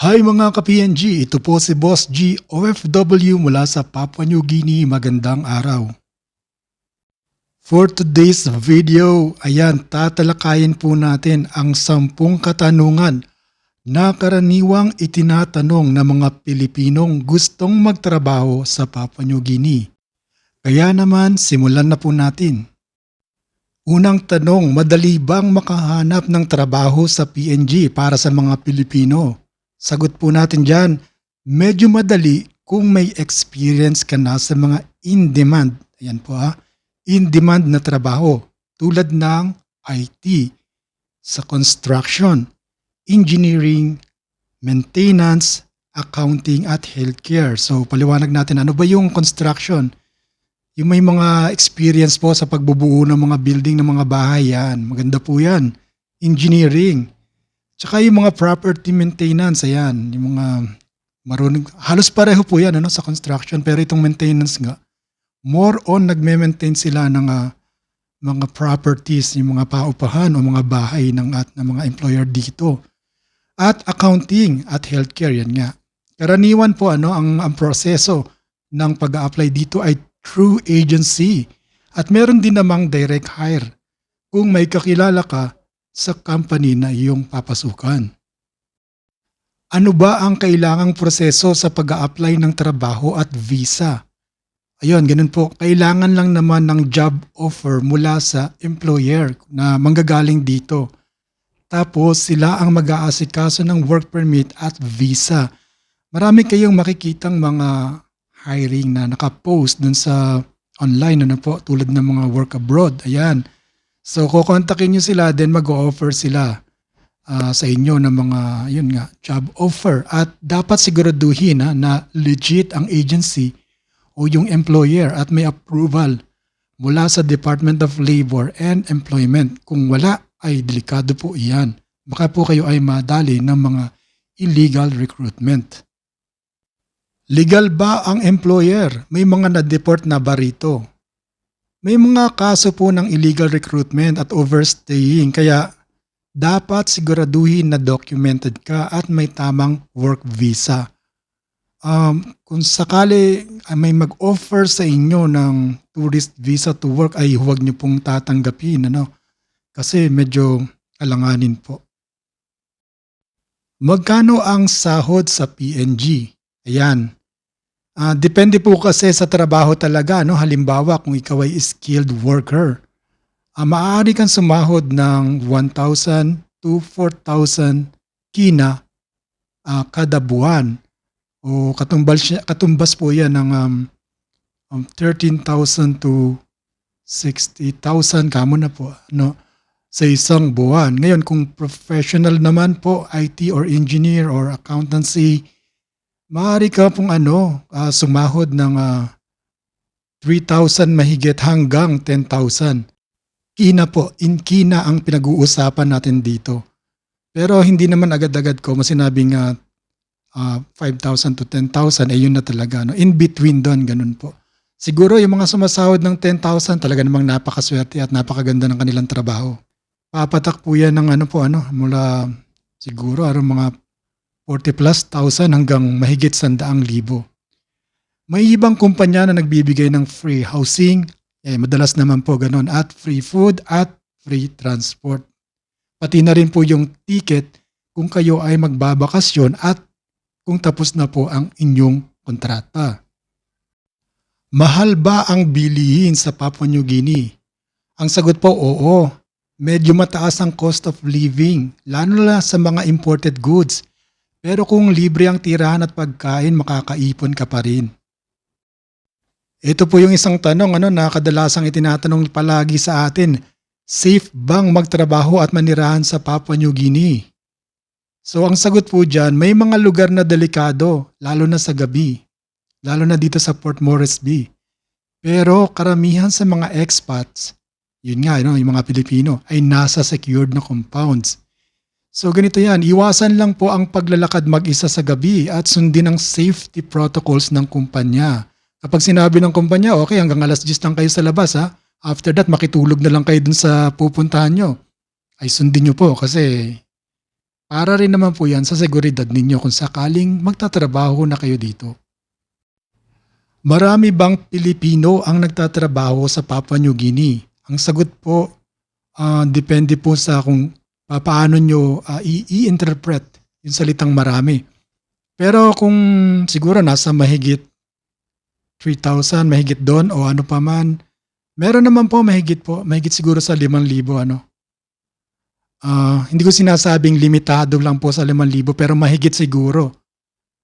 Hi mga ka-PNG, ito po si Boss G, OFW mula sa Papua New Guinea. Magandang araw. For today's video, ayan, tatalakayin po natin ang sampung katanungan na karaniwang itinatanong ng mga Pilipinong gustong magtrabaho sa Papua New Guinea. Kaya naman, simulan na po natin. Unang tanong, madali bang makahanap ng trabaho sa PNG para sa mga Pilipino? Sagot po natin dyan, medyo madali kung may experience ka na sa mga in-demand. Ayan po ha, in-demand na trabaho tulad ng IT, sa construction, engineering, maintenance, accounting at healthcare. So paliwanag natin ano ba yung construction? Yung may mga experience po sa pagbubuo ng mga building ng mga bahay yan. Maganda po yan. Engineering. Tsaka yung mga property maintenance, ayan. Yung mga marunong, halos pareho po yan ano, sa construction. Pero itong maintenance nga, more on nagme-maintain sila ng ah, mga properties, yung mga paupahan o mga bahay ng, at, ng mga employer dito. At accounting at healthcare, yan nga. Karaniwan po ano, ang, ang proseso ng pag apply dito ay through agency. At meron din namang direct hire kung may kakilala ka sa company na iyong papasukan. Ano ba ang kailangang proseso sa pag apply ng trabaho at visa? Ayun, ganun po. Kailangan lang naman ng job offer mula sa employer na manggagaling dito. Tapos sila ang mag-aasikaso ng work permit at visa. Marami kayong makikitang mga hiring na nakapost dun sa online ano po tulad ng mga work abroad. Ayan. So kukontakin nyo sila then mag-offer sila ah, sa inyo ng mga yun nga job offer at dapat siguraduhin ha, na legit ang agency o yung employer at may approval mula sa Department of Labor and Employment. Kung wala ay delikado po iyan. Baka po kayo ay madali ng mga illegal recruitment. Legal ba ang employer? May mga na-deport na ba rito? May mga kaso po ng illegal recruitment at overstaying kaya dapat siguraduhin na documented ka at may tamang work visa. Um, kung sakali ay may mag-offer sa inyo ng tourist visa to work ay huwag niyo pong tatanggapin ano kasi medyo alanganin po. Magkano ang sahod sa PNG? Ayan. Ah, depende po kasi sa trabaho talaga. No? Halimbawa, kung ikaw ay skilled worker, ah, maaari kang sumahod ng 1,000 to 4,000 kina ah, kada buwan. O katumbas, katumbas po yan ng um, um, 13,000 to 60,000 kamo na po no, sa isang buwan. Ngayon, kung professional naman po, IT or engineer or accountancy, Maaari ka pong ano, ah, sumahod ng ah, 3,000 mahigit hanggang 10,000. Kina po, in kina ang pinag-uusapan natin dito. Pero hindi naman agad-agad ko masinabing ah, ah, 5,000 to 10,000 ay yun na talaga. No? In between doon, ganun po. Siguro yung mga sumasahod ng 10,000 talaga namang napakaswerte at napakaganda ng kanilang trabaho. Papatak po yan ng ano po ano, mula siguro araw mga 40 plus thousand hanggang mahigit sandaang libo. May ibang kumpanya na nagbibigay ng free housing, eh, madalas naman po ganun, at free food at free transport. Pati na rin po yung ticket kung kayo ay magbabakasyon at kung tapos na po ang inyong kontrata. Mahal ba ang bilihin sa Papua New Guinea? Ang sagot po, oo. Medyo mataas ang cost of living, lalo na sa mga imported goods. Pero kung libre ang tirahan at pagkain, makakaipon ka pa rin. Ito po yung isang tanong ano, na kadalasang itinatanong palagi sa atin. Safe bang magtrabaho at manirahan sa Papua New Guinea? So ang sagot po dyan, may mga lugar na delikado, lalo na sa gabi. Lalo na dito sa Port Moresby. Pero karamihan sa mga expats, yun nga, no, yung mga Pilipino, ay nasa secured na compounds. So ganito yan, iwasan lang po ang paglalakad mag-isa sa gabi at sundin ang safety protocols ng kumpanya. Kapag sinabi ng kumpanya, okay, hanggang alas 10 lang kayo sa labas ha. After that, makitulog na lang kayo dun sa pupuntahan nyo. Ay sundin nyo po kasi para rin naman po yan sa seguridad ninyo kung sakaling magtatrabaho na kayo dito. Marami bang Pilipino ang nagtatrabaho sa Papua New Guinea? Ang sagot po, ah, depende po sa kung paano nyo i- i-interpret yung salitang marami. Pero kung siguro nasa mahigit 3,000, mahigit doon o ano pa man, meron naman po mahigit po, mahigit siguro sa 5,000 ano. Ah, hindi ko sinasabing limitado lang po sa 5,000 pero mahigit siguro.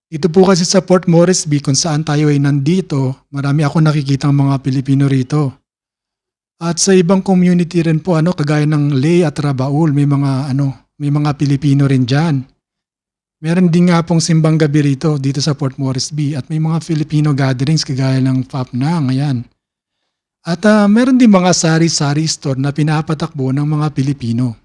Ito po kasi sa Port Moresby kung saan tayo ay nandito, marami ako nakikitang mga Pilipino rito. At sa ibang community rin po ano kagaya ng Ley at Rabaul, may mga ano, may mga Pilipino rin diyan. Meron din nga pong simbang gabi rito dito sa Port Moresby at may mga Filipino gatherings kagaya ng FAPNANG, ayan. At ah, meron din mga sari-sari store na pinapatakbo ng mga Pilipino.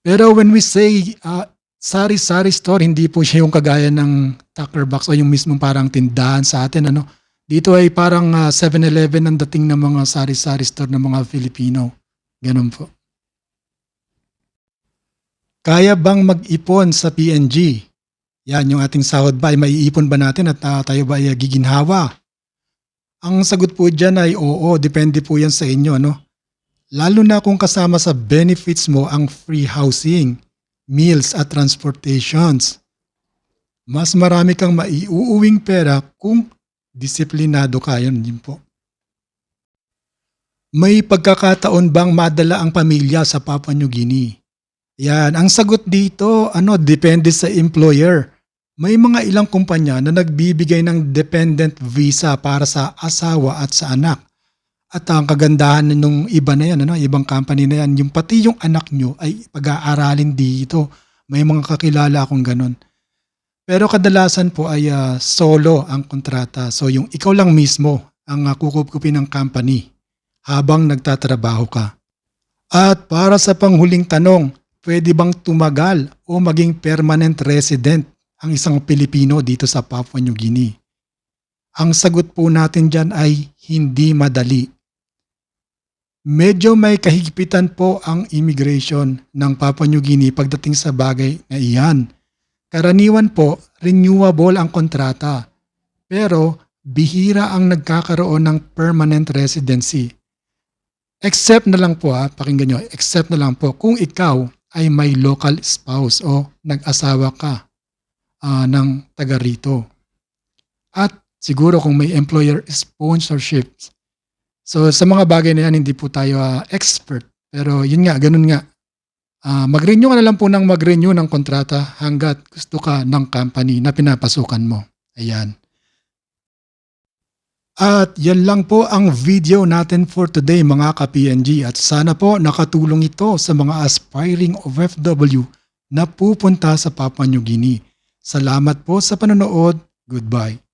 Pero when we say ah, sari-sari store, hindi po siya yung kagaya ng tucker box o yung mismong parang tindahan sa atin. Ano? Dito ay parang ah, 7-Eleven ang dating ng mga sari-sari store ng mga Filipino. Ganun po. Kaya bang mag-ipon sa PNG? Yan, yung ating sahod ba ay maiipon ba natin at ah, tayo ba ay ah, giginhawa? Ang sagot po dyan ay oo, depende po yan sa inyo. Ano? Lalo na kung kasama sa benefits mo ang free housing, meals at transportations. Mas marami kang maiuuwing pera kung disiplinado ka. Yun din po. May pagkakataon bang madala ang pamilya sa Papua New Guinea? Yan, ang sagot dito, ano, depende sa employer. May mga ilang kumpanya na nagbibigay ng dependent visa para sa asawa at sa anak. At ang kagandahan nung iba na yan, ano, ibang company na yan, yung pati yung anak nyo ay pag-aaralin dito. May mga kakilala akong ganun. Pero kadalasan po ay ah, solo ang kontrata. So yung ikaw lang mismo ang uh, kukupkupin ng company habang nagtatrabaho ka. At para sa panghuling tanong, pwede bang tumagal o maging permanent resident ang isang Pilipino dito sa Papua New Guinea? Ang sagot po natin dyan ay hindi madali. Medyo may kahigpitan po ang immigration ng Papua New Guinea pagdating sa bagay na iyan. Karaniwan po, renewable ang kontrata. Pero bihira ang nagkakaroon ng permanent residency. Except na lang po ha, pakinggan nyo, except na lang po kung ikaw ay may local spouse o nag-asawa ka ah, ng taga rito. At siguro kung may employer sponsorships. So sa mga bagay na yan, hindi po tayo ah, expert. Pero yun nga, ganun nga. Ah, mag-renew ka na lang po ng mag-renew ng kontrata hanggat gusto ka ng company na pinapasukan mo. Ayan. At yan lang po ang video natin for today mga ka-PNG at sana po nakatulong ito sa mga aspiring OFW na pupunta sa Papua New Guinea. Salamat po sa panonood. Goodbye.